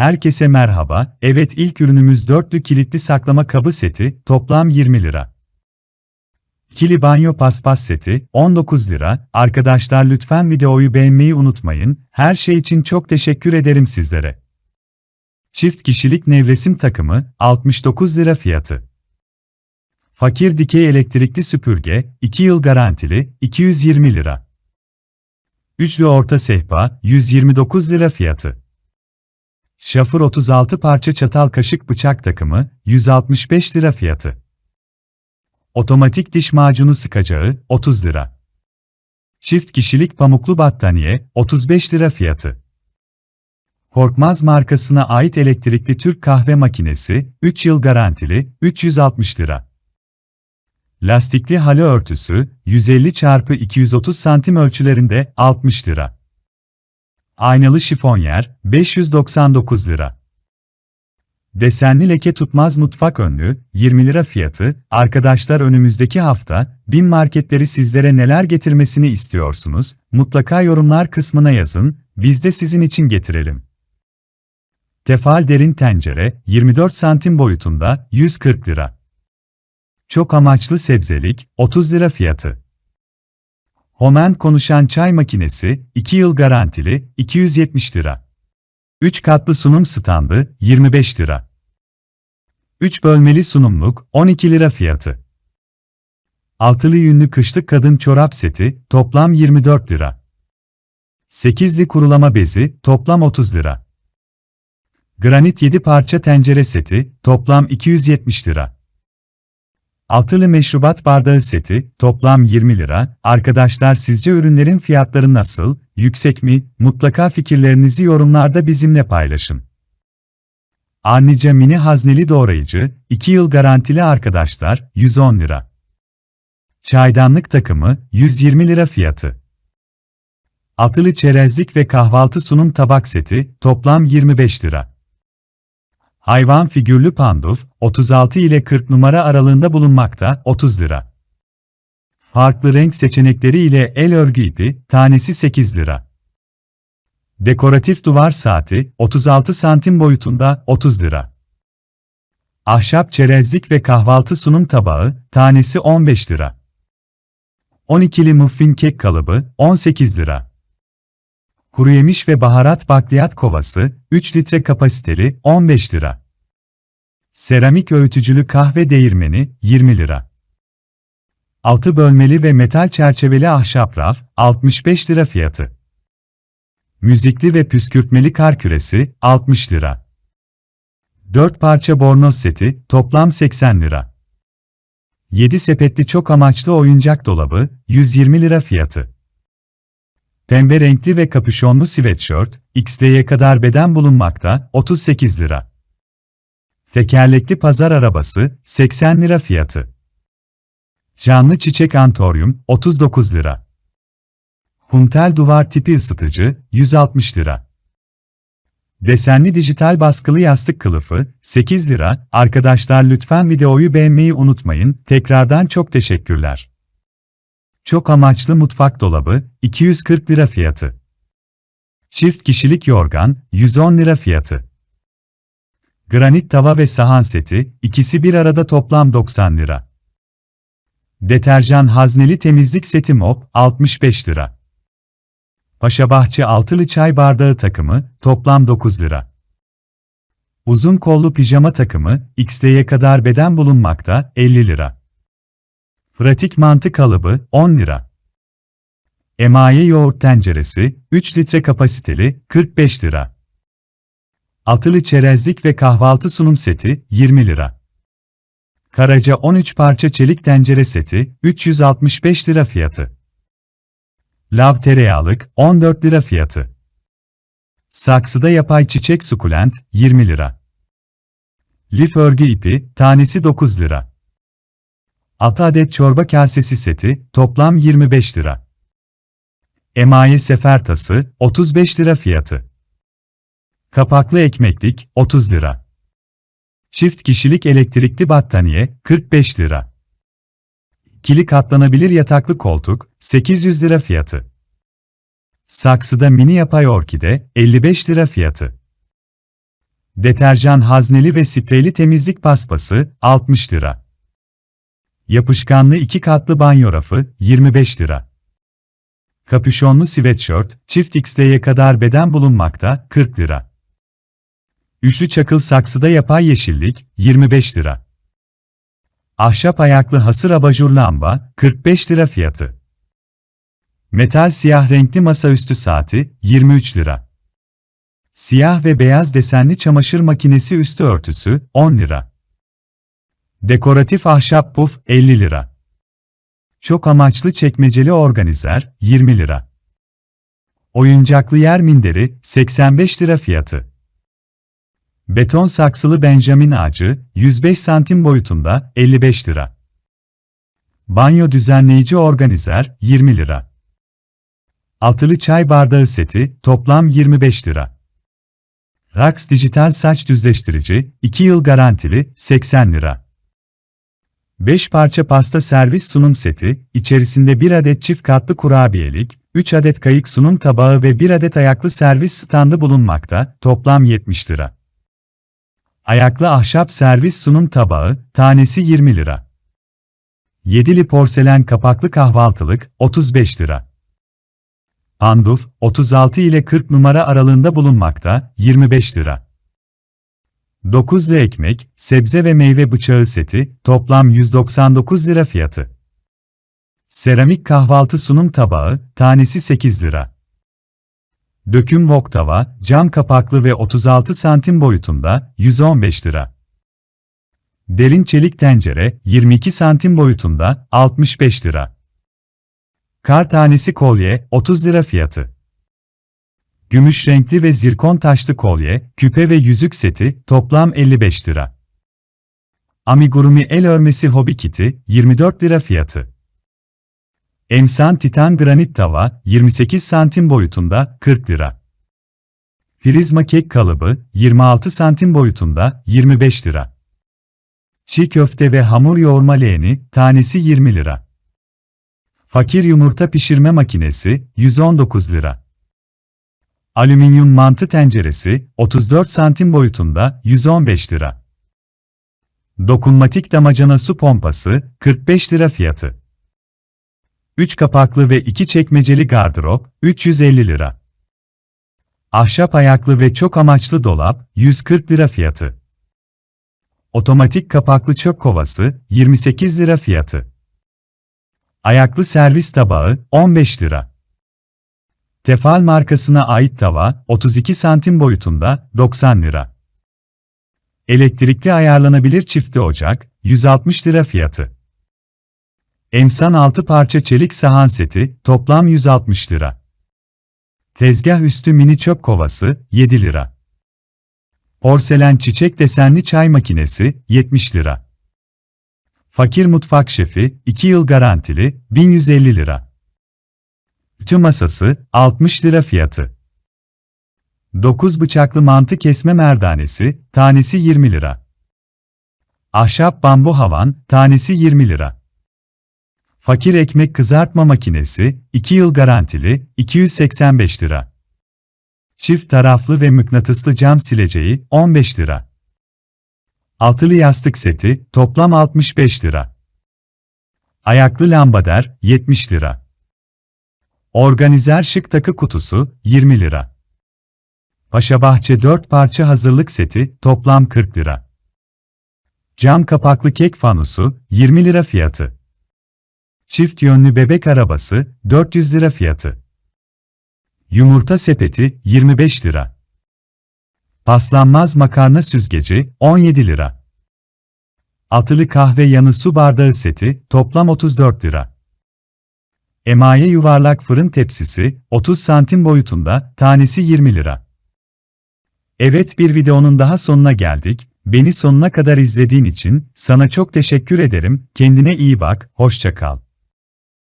Herkese merhaba. Evet ilk ürünümüz dörtlü kilitli saklama kabı seti, toplam 20 lira. İkili banyo paspas seti, 19 lira. Arkadaşlar lütfen videoyu beğenmeyi unutmayın. Her şey için çok teşekkür ederim sizlere. Çift kişilik nevresim takımı, 69 lira fiyatı. Fakir dikey elektrikli süpürge, 2 yıl garantili, 220 lira. Üçlü orta sehpa, 129 lira fiyatı. Şafır 36 parça çatal kaşık bıçak takımı, 165 lira fiyatı. Otomatik diş macunu sıkacağı, 30 lira. Çift kişilik pamuklu battaniye, 35 lira fiyatı. Korkmaz markasına ait elektrikli Türk kahve makinesi, 3 yıl garantili, 360 lira. Lastikli halı örtüsü, 150 x 230 santim ölçülerinde, 60 lira. Aynalı şifonyer, 599 lira. Desenli leke tutmaz mutfak önlüğü, 20 lira fiyatı. Arkadaşlar önümüzdeki hafta, bin marketleri sizlere neler getirmesini istiyorsunuz? Mutlaka yorumlar kısmına yazın, biz de sizin için getirelim. Tefal derin tencere, 24 santim boyutunda, 140 lira. Çok amaçlı sebzelik, 30 lira fiyatı. Homen konuşan çay makinesi, 2 yıl garantili, 270 lira. 3 katlı sunum standı, 25 lira. 3 bölmeli sunumluk, 12 lira fiyatı. Altılı yünlü kışlık kadın çorap seti, toplam 24 lira. 8'li kurulama bezi, toplam 30 lira. Granit 7 parça tencere seti, toplam 270 lira. Altılı meşrubat bardağı seti, toplam 20 lira. Arkadaşlar sizce ürünlerin fiyatları nasıl, yüksek mi? Mutlaka fikirlerinizi yorumlarda bizimle paylaşın. Arnica mini hazneli doğrayıcı, 2 yıl garantili arkadaşlar, 110 lira. Çaydanlık takımı, 120 lira fiyatı. Atılı çerezlik ve kahvaltı sunum tabak seti, toplam 25 lira. Hayvan figürlü panduf, 36 ile 40 numara aralığında bulunmakta, 30 lira. Farklı renk seçenekleri ile el örgü ipi, tanesi 8 lira. Dekoratif duvar saati, 36 santim boyutunda, 30 lira. Ahşap çerezlik ve kahvaltı sunum tabağı, tanesi 15 lira. 12'li muffin kek kalıbı, 18 lira. Kuru yemiş ve baharat bakliyat kovası, 3 litre kapasiteli, 15 lira. Seramik öğütücülü kahve değirmeni, 20 lira. 6 bölmeli ve metal çerçeveli ahşap raf, 65 lira fiyatı. Müzikli ve püskürtmeli kar küresi, 60 lira. 4 parça bornoz seti, toplam 80 lira. 7 sepetli çok amaçlı oyuncak dolabı, 120 lira fiyatı. Pembe renkli ve kapüşonlu sweatshirt, XL'ye kadar beden bulunmakta, 38 lira. Tekerlekli pazar arabası, 80 lira fiyatı. Canlı çiçek antoryum, 39 lira. Huntel duvar tipi ısıtıcı, 160 lira. Desenli dijital baskılı yastık kılıfı, 8 lira. Arkadaşlar lütfen videoyu beğenmeyi unutmayın. Tekrardan çok teşekkürler. Çok amaçlı mutfak dolabı, 240 lira fiyatı. Çift kişilik yorgan, 110 lira fiyatı. Granit tava ve sahan seti, ikisi bir arada toplam 90 lira. Deterjan hazneli temizlik seti mop, 65 lira. Paşabahçe altılı çay bardağı takımı, toplam 9 lira. Uzun kollu pijama takımı, XL'ye kadar beden bulunmakta, 50 lira. Pratik mantı kalıbı, 10 lira. Emaye yoğurt tenceresi, 3 litre kapasiteli, 45 lira. Atılı çerezlik ve kahvaltı sunum seti, 20 lira. Karaca 13 parça çelik tencere seti, 365 lira fiyatı. Lav tereyağlık, 14 lira fiyatı. Saksıda yapay çiçek sukulent, 20 lira. Lif örgü ipi, tanesi 9 lira. 6 adet çorba kasesi seti, toplam 25 lira. Emaye sefer tası, 35 lira fiyatı. Kapaklı ekmeklik, 30 lira. Çift kişilik elektrikli battaniye, 45 lira. Kili katlanabilir yataklı koltuk, 800 lira fiyatı. Saksıda mini yapay orkide, 55 lira fiyatı. Deterjan hazneli ve spreyli temizlik paspası 60 lira. Yapışkanlı iki katlı banyo rafı 25 lira. Kapüşonlu sweatshirt çift XL'ye kadar beden bulunmakta 40 lira. Üçlü çakıl saksıda yapay yeşillik 25 lira. Ahşap ayaklı hasır abajur lamba 45 lira fiyatı. Metal siyah renkli masaüstü saati 23 lira. Siyah ve beyaz desenli çamaşır makinesi üstü örtüsü 10 lira. Dekoratif ahşap puf 50 lira. Çok amaçlı çekmeceli organizer 20 lira. Oyuncaklı yer minderi 85 lira fiyatı. Beton saksılı Benjamin ağacı 105 santim boyutunda 55 lira. Banyo düzenleyici organizer 20 lira. Altılı çay bardağı seti toplam 25 lira. Rax dijital saç düzleştirici 2 yıl garantili 80 lira. 5 parça pasta servis sunum seti, içerisinde 1 adet çift katlı kurabiyelik, 3 adet kayık sunum tabağı ve 1 adet ayaklı servis standı bulunmakta, toplam 70 lira. Ayaklı ahşap servis sunum tabağı, tanesi 20 lira. Yedili porselen kapaklı kahvaltılık, 35 lira. Panduf, 36 ile 40 numara aralığında bulunmakta, 25 lira. 9'lu ekmek, sebze ve meyve bıçağı seti, toplam 199 lira fiyatı. Seramik kahvaltı sunum tabağı, tanesi 8 lira. Döküm wok tava, cam kapaklı ve 36 santim boyutunda, 115 lira. Derin çelik tencere, 22 santim boyutunda, 65 lira. Kar tanesi kolye, 30 lira fiyatı. Gümüş renkli ve zirkon taşlı kolye, küpe ve yüzük seti, toplam 55 lira. Amigurumi el örmesi hobi kiti, 24 lira fiyatı. Emsan titan granit tava, 28 santim boyutunda, 40 lira. Prizma kek kalıbı, 26 santim boyutunda, 25 lira. Çiğ köfte ve hamur yoğurma leğeni, tanesi 20 lira. Fakir yumurta pişirme makinesi, 119 lira. Alüminyum mantı tenceresi, 34 santim boyutunda, 115 lira. Dokunmatik damacana su pompası, 45 lira fiyatı. 3 kapaklı ve 2 çekmeceli gardırop, 350 lira. Ahşap ayaklı ve çok amaçlı dolap, 140 lira fiyatı. Otomatik kapaklı çöp kovası, 28 lira fiyatı. Ayaklı servis tabağı, 15 lira. Tefal markasına ait tava, 32 santim boyutunda, 90 lira. Elektrikli ayarlanabilir çifte ocak, 160 lira fiyatı. Emsan 6 parça çelik sahan seti, toplam 160 lira. Tezgah üstü mini çöp kovası, 7 lira. Porselen çiçek desenli çay makinesi, 70 lira. Fakir mutfak şefi, 2 yıl garantili, 1150 lira. Ütü masası, 60 lira fiyatı. 9 bıçaklı mantı kesme merdanesi, tanesi 20 lira. Ahşap bambu havan, tanesi 20 lira. Fakir ekmek kızartma makinesi, 2 yıl garantili, 285 lira. Çift taraflı ve mıknatıslı cam sileceği, 15 lira. Altılı yastık seti, toplam 65 lira. Ayaklı lambader, 70 lira. Organizer şık takı kutusu, 20 lira. Paşabahçe 4 parça hazırlık seti, toplam 40 lira. Cam kapaklı kek fanusu, 20 lira fiyatı. Çift yönlü bebek arabası, 400 lira fiyatı. Yumurta sepeti, 25 lira. Paslanmaz makarna süzgeci, 17 lira. Atılı kahve yanı su bardağı seti, toplam 34 lira. Emaye yuvarlak fırın tepsisi, 30 santim boyutunda, tanesi 20 lira. Evet bir videonun daha sonuna geldik. Beni sonuna kadar izlediğin için sana çok teşekkür ederim. Kendine iyi bak, hoşça kal.